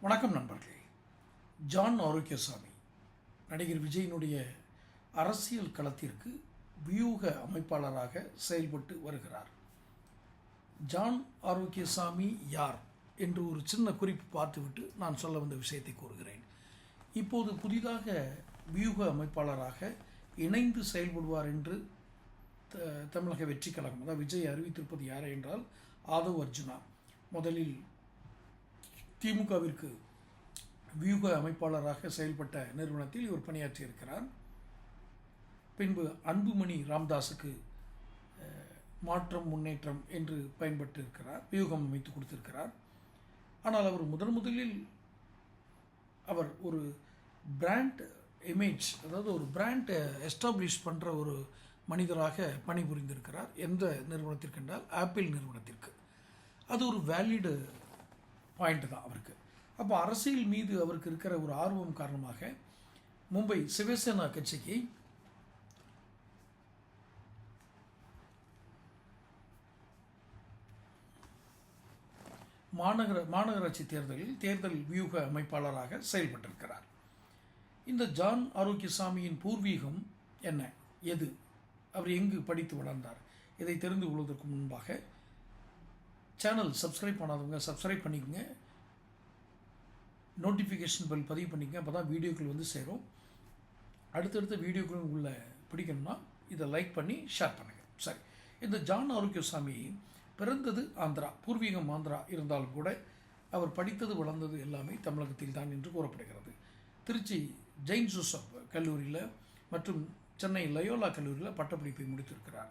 வணக்கம் நண்பர்களே. ஜான் ஆரோக்கியசாமி நடிகர் விஜயினுடைய அரசியல் களத்திற்கு வியூக அமைப்பாளராக செயல்பட்டு வருகிறார். ஜான் ஆரோக்கியசாமி யார் என்று ஒரு சின்ன குறிப்பு பார்த்துவிட்டு நான் சொல்ல வந்த விஷயத்தை கூறுகிறேன். இப்போது புதிதாக வியூக அமைப்பாளராக இணைந்து செயல்படுவார் என்று த- தமிழக வெற்றி கழகம் அதாவது விஜய் அறிவித்திருப்பது யார் என்றால் ஆதவ் அர்ஜுனா. முதலில் திமுகவிற்கு வியூக அமைப்பாளராக செயல்பட்ட நிறுவனத்தில் இவர் பணியாற்றியிருக்கிறார். பின்பு அன்புமணி ராம்தாஸுக்கு மாற்றம் முன்னேற்றம் என்று பயன்பட்டு இருக்கிறார் வியூகம் அமைத்து கொடுத்திருக்கிறார். ஆனால் அவர் முதன் முதலில் அவர் ஒரு பிராண்ட் இமேஜ் அதாவது ஒரு பிராண்ட் எஸ்டாப்ளிஷ் பண்ணுற ஒரு மனிதராக பணிபுரிந்திருக்கிறார். எந்த நிறுவனத்திற்கென்றால் ஆப்பிள் நிறுவனத்திற்கு. அது ஒரு வேலிடு பாயிண்ட் தான் அவருக்கு. அப்போ அரசியல் மீது அவருக்கு இருக்கிற ஒரு ஆர்வம் காரணமாக மும்பை சிவசேனா கட்சிக்கு மாநகர மாநகராட்சி தேர்தலில் தேர்தல் வியூக அமைப்பாளராக செயல்பட்டிருக்கிறார். இந்த ஜான் ஆரோக்கியசாமியின் பூர்வீகம் என்ன? எது? அவர் எங்கு படித்து வளர்ந்தார்? இதை தெரிந்து கொள்வதற்கு முன்பாக சேனல் சப்ஸ்கிரைப் பண்ணாதவங்க சப்ஸ்கிரைப் பண்ணிக்கோங்க. நோட்டிஃபிகேஷன் பெல் பதிவு பண்ணிக்கங்க அப்போ தான் வீடியோக்கள் வந்து சேரும். அடுத்தடுத்த வீடியோக்கள் உள்ள பிடிக்கணும்னா இதை லைக் பண்ணி ஷேர் பண்ணுங்கள் சரி. இந்த ஜான் ஆரோக்கியசாமி பிறந்தது ஆந்திரா பூர்வீகம் ஆந்திரா இருந்தாலும் கூட அவர் படித்தது வளர்ந்தது எல்லாமே தமிழகத்தில் தான் என்று கூறப்படுகிறது. திருச்சி ஜெயின் ஜோசப் கல்லூரியில் மற்றும் சென்னை லயோலா கல்லூரியில் பட்டப்படிப்பை முடித்திருக்கிறார்.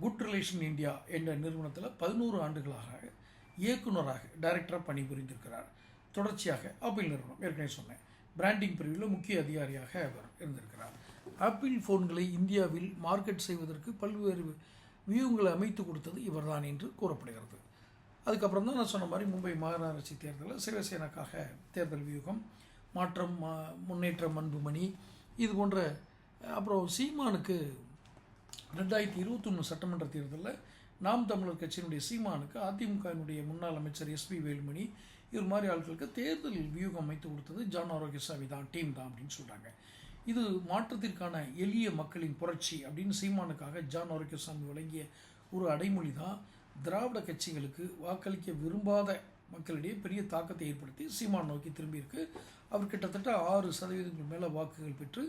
குட் ரிலேஷன் இந்தியா என்ற நிறுவனத்தில் பதினோரு ஆண்டுகளாக இயக்குனராக டைரக்டராக பணிபுரிந்திருக்கிறார். தொடர்ச்சியாக ஆப்பிள் நிறுவனம் ஏற்கனவே சொன்னேன். பிராண்டிங் பிரிவில் முக்கிய அதிகாரியாக அவர் இருந்திருக்கிறார். ஆப்பிள் ஃபோன்களை இந்தியாவில் மார்க்கெட் செய்வதற்கு பல்வேறு வியூங்களை அமைத்து கொடுத்தது இவர்தான் என்று கூறப்படுகிறது. அதுக்கப்புறம் தான் நான் சொன்ன மாதிரி மும்பை மாநகராட்சி தேர்தலில் சிவசேனாக்காக தேர்தல் வியூகம் மாற்றம் மா- முன்னேற்றம் அன்புமணி இது போன்ற அப்புறம் சீமானுக்கு ரெண்டாயிரத்தி இருபத்தொன்று சட்டமன்ற தேர்தலில் நாம் தமிழர் கட்சியினுடைய சீமானுக்கு அதிமுகவினுடைய முன்னாள் அமைச்சர் எஸ்பி வேலுமணி இது மாதிரி ஆட்களுக்கு தேர்தல் வியூகம் அமைத்து கொடுத்தது ஜான் ஆரோக்கியசாமி தான் டீம் தான் அப்படின்னு சொல்கிறாங்க இது மாற்றத்திற்கான எளிய மக்களின் புரட்சி அப்படின்னு சீமானுக்காக ஜான் ஆரோக்கியசாமி வழங்கிய ஒரு அடைமொழி தான். திராவிட கட்சிகளுக்கு வாக்களிக்க விரும்பாத மக்களிடையே பெரிய தாக்கத்தை ஏற்படுத்தி சீமான் நோக்கி திரும்பியிருக்கு. அவர் கிட்டத்தட்ட ஆறு சதவீதங்கள் மேலே வாக்குகள் பெற்று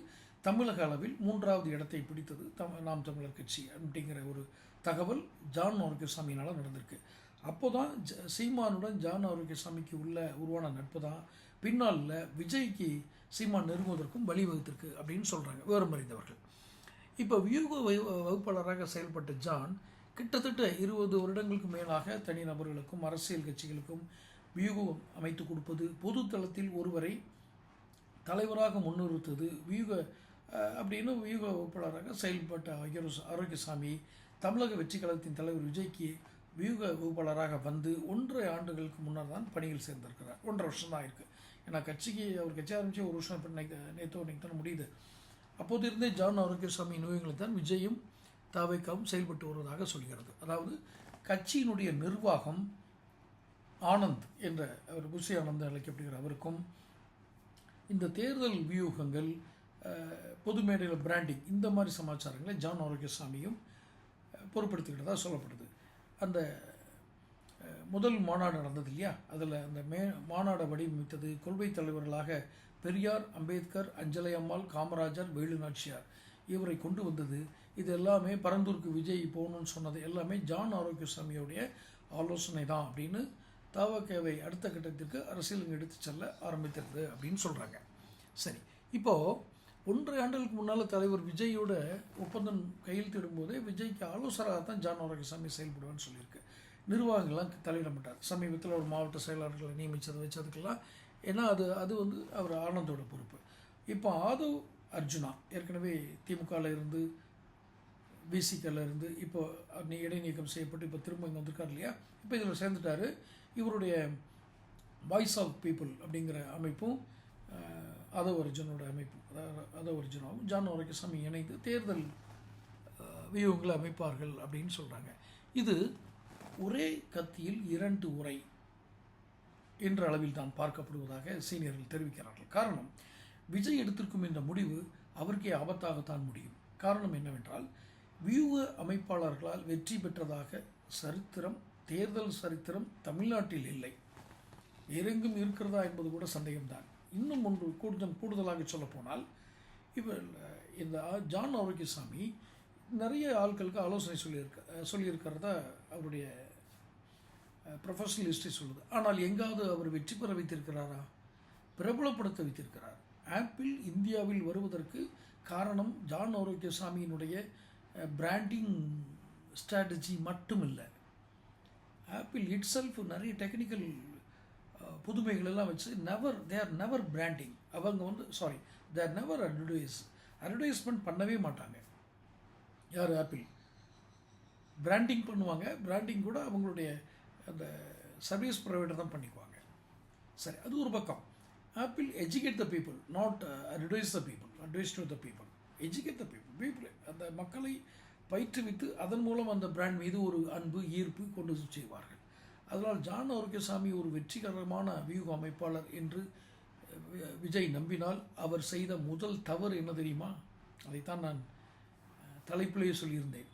தமிழக அளவில் மூன்றாவது இடத்தை பிடித்தது தம் நாம் தமிழர் கட்சி அப்படிங்கிற ஒரு தகவல் ஜான் ஆரோக்கியசாமியினால் நடந்திருக்கு. அப்போ தான் ஜ சீமானுடன் ஜான் ஆரோக்கியசாமிக்கு உள்ள உருவான நட்பு தான். பின்னாளில் விஜய்க்கு சீமான் நெருங்குவதற்கும் வழிவகுத்திருக்கு அப்படின்னு சொல்கிறாங்க விவரம் அறிந்தவர்கள் இப்போ வியூக வகுப்பாளராக செயல்பட்ட ஜான் கிட்டத்தட்ட இருபது வருடங்களுக்கு மேலாக தனிநபர்களுக்கும் அரசியல் கட்சிகளுக்கும் வியூகம் அமைத்து கொடுப்பது பொது தளத்தில் ஒருவரை தலைவராக முன்னிறுத்தது. வியூக அப்படின்னு வியூக வகுப்பாளராக செயல்பட்ட ஆகியோர் ஆரோக்கியசாமி தமிழக வெற்றி கழகத்தின் தலைவர் விஜய்க்கு வியூக வகுப்பாளராக வந்து ஒன்றரை ஆண்டுகளுக்கு முன்னர் தான் பணியில் சேர்ந்திருக்கிறார். ஒன்றரை வருஷம் தான் இருக்குது ஏன்னா கட்சிக்கு அவர் கட்சி ஆரம்பித்து ஒரு வருஷம் இப்போ நேற்று நேற்று தான் முடியுது. அப்போது இருந்தே ஜான் ஆரோக்கியசாமி நோயங்களில் தான் விஜயும் தாவைக்காவும் செயல்பட்டு வருவதாக சொல்கிறது. அதாவது கட்சியினுடைய நிர்வாகம் ஆனந்த் என்ற அவர் புஷி ஆனந்த் அழைக்கப்படுகிற அவருக்கும் இந்த தேர்தல் வியூகங்கள் பொது மேடையில் பிராண்டிங் இந்த மாதிரி சமாச்சாரங்களை ஜான் ஆரோக்கியசாமியும் பொருட்படுத்திக்கிட்டதாக சொல்லப்படுது. அந்த முதல் மாநாடு நடந்தது இல்லையா? அதில் அந்த மே மாநாடை வடிவமைத்தது கொள்கை தலைவர்களாக பெரியார் அம்பேத்கர் அஞ்சலை அம்மாள் காமராஜர் வேலு நாச்சியார் இவரை கொண்டு வந்தது இது எல்லாமே பரந்தூருக்கு விஜய் போகணும்னு சொன்னது எல்லாமே ஜான் ஆரோக்கியசாமியோடைய ஆலோசனை தான் அப்படின்னு தாவக்கேவை அடுத்த கட்டத்திற்கு அரசியலுங்க எடுத்து செல்ல ஆரம்பித்திருது அப்படின்னு சொல்கிறாங்க சரி. இப்போது ஒன்றரை ஆண்டுகளுக்கு முன்னால் தலைவர் விஜயோட ஒப்பந்தம் கையெழுத்திடும் போதே விஜய்க்கு ஆலோசகராக தான் ஜான் ஆரோக்கியசாமி செயல்படுவான்னு சொல்லியிருக்கு. நிர்வாகங்கள்லாம் தலையிட மாட்டார் சமீபத்தில் ஒரு மாவட்ட செயலாளர்களை நியமித்ததை வச்சதுக்கெல்லாம் ஏன்னா அது அது வந்து அவர் ஆனந்தோட பொறுப்பு. இப்போ ஆது அர்ஜுனா ஏற்கனவே திமுகவில் இருந்து பிசிக்கல்ல இருந்து இப்போ இடைநீக்கம் செய்யப்பட்டு இப்போ திரும்ப இங்கே வந்திருக்கார் இல்லையா? இப்போ இதில் சேர்ந்துட்டாரு. இவருடைய வாய்ஸ் ஆஃப் பீப்புள் அப்படிங்கிற அமைப்பும் அஹ், ஒரிஜினோட அமைப்பு. அதாவது அதவ் அர்ஜுனாவும் ஜான் ஆரோக்கியசாமி இணைந்து தேர்தல் வியூகங்களை அமைப்பார்கள் அப்படின்னு சொல்கிறாங்க இது ஒரே கத்தியில் இரண்டு உரை என்ற அளவில் தான் பார்க்கப்படுவதாக சீனியர்கள் தெரிவிக்கிறார்கள். காரணம் விஜய் எடுத்திருக்கும் இந்த முடிவு அவருக்கே ஆபத்தாகத்தான் முடியும். காரணம் என்னவென்றால் வியூக அமைப்பாளர்களால் வெற்றி பெற்றதாக சரித்திரம் தேர்தல் சரித்திரம் தமிழ்நாட்டில் இல்லை. எங்கும் இருக்கிறதா என்பது கூட சந்தேகம்தான். இன்னும் ஒன்று கொஞ்சம் கூடுதலாக சொல்லப்போனால் இவர் இந்த ஜான் ஆரோக்கியசாமி நிறைய ஆட்களுக்கு ஆலோசனை சொல்லியிருக்க சொல்லியிருக்கிறதா அவருடைய ப்ரொஃபஷனல் ஹிஸ்ட்ரி சொல்லுது. ஆனால் எங்காவது அவர் வெற்றி பெற வைத்திருக்கிறாரா? பிரபலப்படுத்த வைத்திருக்கிறார். ஆப்பிள் இந்தியாவில் வருவதற்கு காரணம் ஜான் ஆரோக்கியசாமியினுடைய பிராண்டிங் ஸ்ட்ராட்டஜி மட்டும் இல்லை ஆப்பிள் இட் செல்ஃப் நிறைய டெக்னிக்கல் புதுமைகள் எல்லாம் வச்சு நெவர் தேர் நெவர் பிராண்டிங் அவங்க வந்து sorry there never advertise advertisement பண்ணவே மாட்டாங்க. யார்? ஆப்பிள் பிராண்டிங் பண்ணுவாங்க. பிராண்டிங் கூட அவங்களுடைய அந்த சர்வீஸ் ப்ரொவைடர் தான் பண்ணிக்குவாங்க. சரி அது ஒரு பக்கம். Apple educate the people not advise the people advise to the people educate the people people அந்த மக்களை பயிற்றுவித்து அதன் மூலம் அந்த பிராண்ட் மீது ஒரு அன்பு ஈர்ப்பு கொண்டு செய்வார்கள். அதனால் ஜான் ஆரோக்கியசாமி ஒரு வெற்றிகரமான வியூக அமைப்பாளர் என்று வி- விஜய் நம்பினால் அவர் செய்த முதல் தவறு என்ன தெரியுமா? அதைத்தான் நான் தலைப்பிலேயே சொல்லியிருந்தேன்.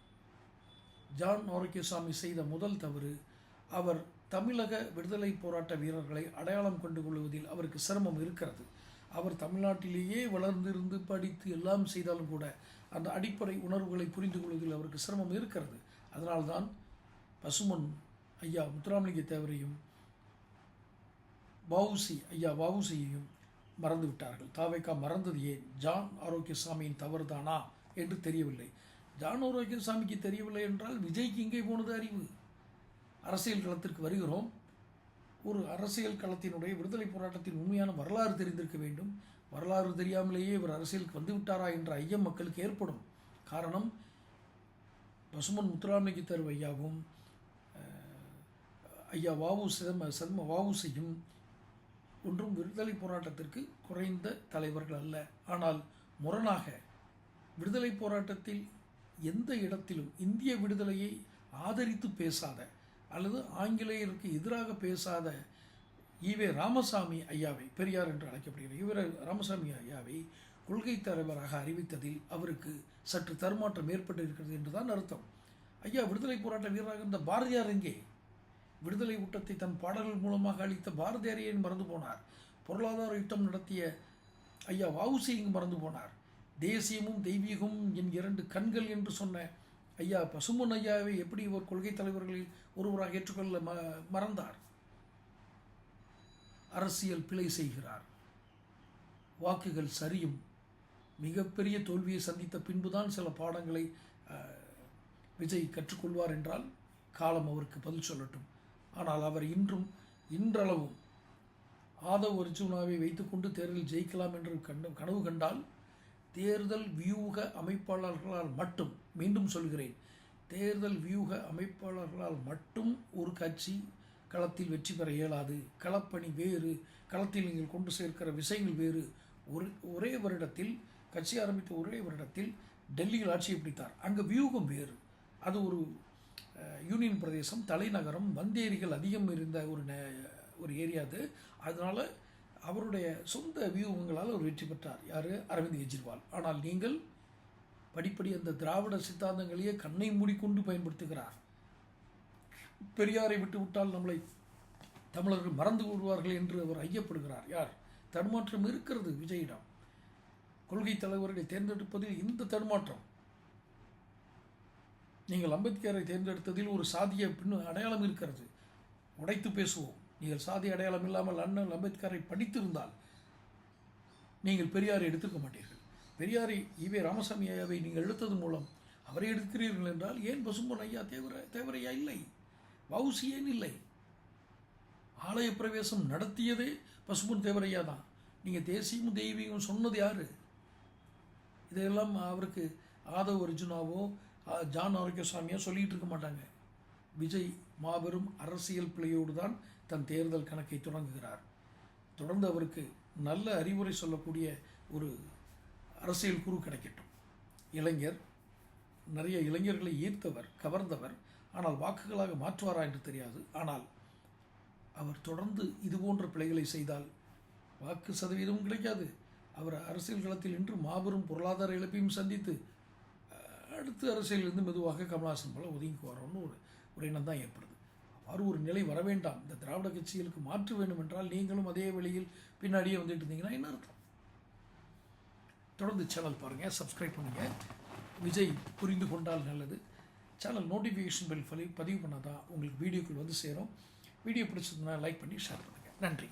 ஜான் ஆரோக்கியசாமி செய்த முதல் தவறு அவர் தமிழக விடுதலை போராட்ட வீரர்களை அடையாளம் கொண்டு கொள்வதில் அவருக்கு சிரமம் இருக்கிறது. அவர் தமிழ்நாட்டிலேயே வளர்ந்திருந்து படித்து எல்லாம் செய்தாலும் கூட அந்த அடிப்படை உணர்வுகளை புரிந்து கொள்வதில் அவருக்கு சிரமம் இருக்கிறது. அதனால்தான் பசுமன் ஐயா முத்துராமலிங்க தேவரையும் வவுசி ஐயா வவுசியையும் மறந்து விட்டார்கள். தாவைக்கா மறந்தது ஏன்? ஜான் ஆரோக்கியசாமியின் தவறுதானா என்று தெரியவில்லை. ஜான் ஆரோக்கியசாமிக்கு தெரியவில்லை என்றால் விஜய்க்கு இங்கே போனது அறிவு. அரசியல் களத்திற்கு வருகிறோம். ஒரு அரசியல் களத்தினுடைய விடுதலை போராட்டத்தின் உண்மையான வரலாறு தெரிந்திருக்க வேண்டும். வரலாறு தெரியாமலேயே இவர் அரசியலுக்கு வந்து விட்டாரா என்ற ஐயம் மக்களுக்கு ஏற்படும். காரணம் பசுமன் முத்துராமலிங்க தேர்வு ஐயாவும் ஐயா வாவு சிதம்ப சிதம்ப வாவுசையும் ஒன்றும் விடுதலை போராட்டத்திற்கு குறைந்த தலைவர்கள் அல்ல. ஆனால் முரணாக விடுதலை போராட்டத்தில் எந்த இடத்திலும் இந்திய விடுதலையை ஆதரித்து பேசாத அல்லது ஆங்கிலேயருக்கு எதிராக பேசாத ஈவே ராமசாமி ஐயாவை பெரியார் என்று அழைக்கப்படுகிறார் இவர் ராமசாமி ஐயாவை கொள்கை தலைவராக அறிவித்ததில் அவருக்கு சற்று தருமாற்றம் ஏற்பட்டு இருக்கிறது என்றுதான் அர்த்தம். ஐயா விடுதலை போராட்ட வீரராக இருந்த பாரதியார் எங்கே? விடுதலை ஊட்டத்தை தன் பாடல்கள் மூலமாக அளித்த பாரதியாரியன் மறந்து போனார். பொருளாதார யுத்தம் நடத்திய ஐயா வவுசி இங்கு மறந்து போனார். தேசியமும் தெய்வீகமும் என் இரண்டு கண்கள் என்று சொன்ன ஐயா பசுமன் ஐயாவை எப்படி ஒரு கொள்கை தலைவர்களில் ஒருவராக ஏற்றுக்கொள்ள ம மறந்தார்? அரசியல் பிழை செய்கிறார். வாக்குகள் சரியும். மிகப்பெரிய தோல்வியை சந்தித்த பின்புதான் சில பாடங்களை விஜய் கற்றுக்கொள்வார் என்றால் காலம் அவருக்கு பதில் சொல்லட்டும். ஆனால் அவர் இன்றும் இன்றளவும் ஆதவ் அர்ஜுனாவை வைத்துக்கொண்டு தேர்தலில் ஜெயிக்கலாம் என்று கண்டு கனவு கண்டால் தேர்தல் வியூக அமைப்பாளர்களால் மட்டும் மீண்டும் சொல்கிறேன் தேர்தல் வியூக அமைப்பாளர்களால் மட்டும் ஒரு கட்சி களத்தில் வெற்றி பெற இயலாது. களப்பணி வேறு களத்தில் நீங்கள் கொண்டு சேர்க்கிற விஷயங்கள் வேறு. ஒரு ஒரே வருடத்தில் கட்சி ஆரம்பித்த ஒரே வருடத்தில் டெல்லியில் ஆட்சியை பிடித்தார். அங்கே வியூகம் வேறு. அது ஒரு யூனியன் பிரதேசம் தலைநகரம் வந்தேரிகள் அதிகம் இருந்த ஒரு நே- ஒரு ஏரியா அது. அதனால் அவருடைய சொந்த வியூகங்களால் அவர் வெற்றி பெற்றார். யார்? அரவிந்த் கெஜ்ரிவால். ஆனால் நீங்கள் படிப்படி அந்த திராவிட சித்தாந்தங்களையே கண்ணை மூடிக்கொண்டு பயன்படுத்துகிறார். பெரியாரை விட்டு விட்டால் நம்மளை தமிழர்கள் மறந்து விடுவார்கள் என்று அவர் ஐயப்படுகிறார். யார்? தடுமாற்றம் இருக்கிறது விஜயிடம். கொள்கை தலைவர்களை தேர்ந்தெடுப்பதில் இந்த தடுமாற்றம். நீங்கள் அம்பேத்கரை தேர்ந்தெடுத்ததில் ஒரு சாதிய பின்னு அடையாளம் இருக்கிறது. உடைத்து பேசுவோம். நீங்கள் சாதி அடையாளம் இல்லாமல் அண்ணன் அம்பேத்கரை படித்திருந்தால் நீங்கள் பெரியாரை எடுத்துக்க மாட்டீர்கள். பெரியாரை ஈவே ராமசாமி ஐயாவை நீங்கள் எடுத்தது மூலம் அவரை எடுக்கிறீர்கள் என்றால் ஏன் பசும்பொன் ஐயா தேவர தேவரையா இல்லை? வவுசி ஏன் இல்லை? ஆலய பிரவேசம் நடத்தியதே பசும்பொன் தேவரையா தான். நீங்கள் தேசியமும் தெய்வீகம் சொன்னது யாரு? இதையெல்லாம் அவருக்கு ஆதவ் அர்ஜுனாவோ ஜான் ஆரோக்கியசாமியாக சொல்லிகிட்டு இருக்க மாட்டாங்க. விஜய் மாபெரும் அரசியல் பிழையோடு தான் தன் தேர்தல் கணக்கை தொடங்குகிறார். தொடர்ந்து அவருக்கு நல்ல அறிவுரை சொல்லக்கூடிய ஒரு அரசியல் குரு கிடைக்கட்டும். இளைஞர் நிறைய இளைஞர்களை ஈர்த்தவர் கவர்ந்தவர். ஆனால் வாக்குகளாக மாற்றுவாரா என்று தெரியாது. ஆனால் அவர் தொடர்ந்து இது போன்ற பிழைகளை செய்தால் வாக்கு சதவீதமும் கிடைக்காது. அவர் அரசியல் களத்தில் இன்று மாபெரும் பொருளாதார இழப்பையும் சந்தித்து அடுத்து அரசியலிருந்து மெதுவாக கமல்ஹாசன் போல ஒதுங்கி வரோன்னு ஒரு ஒரு எண்ணம் தான் ஏற்படுது. அவ்வாறு ஒரு நிலை வர வேண்டாம். இந்த திராவிட கட்சிகளுக்கு மாற்று வேண்டும் என்றால் நீங்களும் அதே வழியில் பின்னாடியே வந்துட்டு இருந்தீங்கன்னா என்ன அர்த்தம்? தொடர்ந்து சேனல் பாருங்கள் சப்ஸ்கிரைப் பண்ணுங்கள் விஜய் புரிந்து கொண்டால் நல்லது. சேனல் நோட்டிஃபிகேஷன் பெல் பதிவு பண்ணால் தான் உங்களுக்கு வீடியோக்கள் வந்து சேரும். வீடியோ பிடிச்சதுன்னா லைக் பண்ணி ஷேர் பண்ணுங்கள் நன்றி.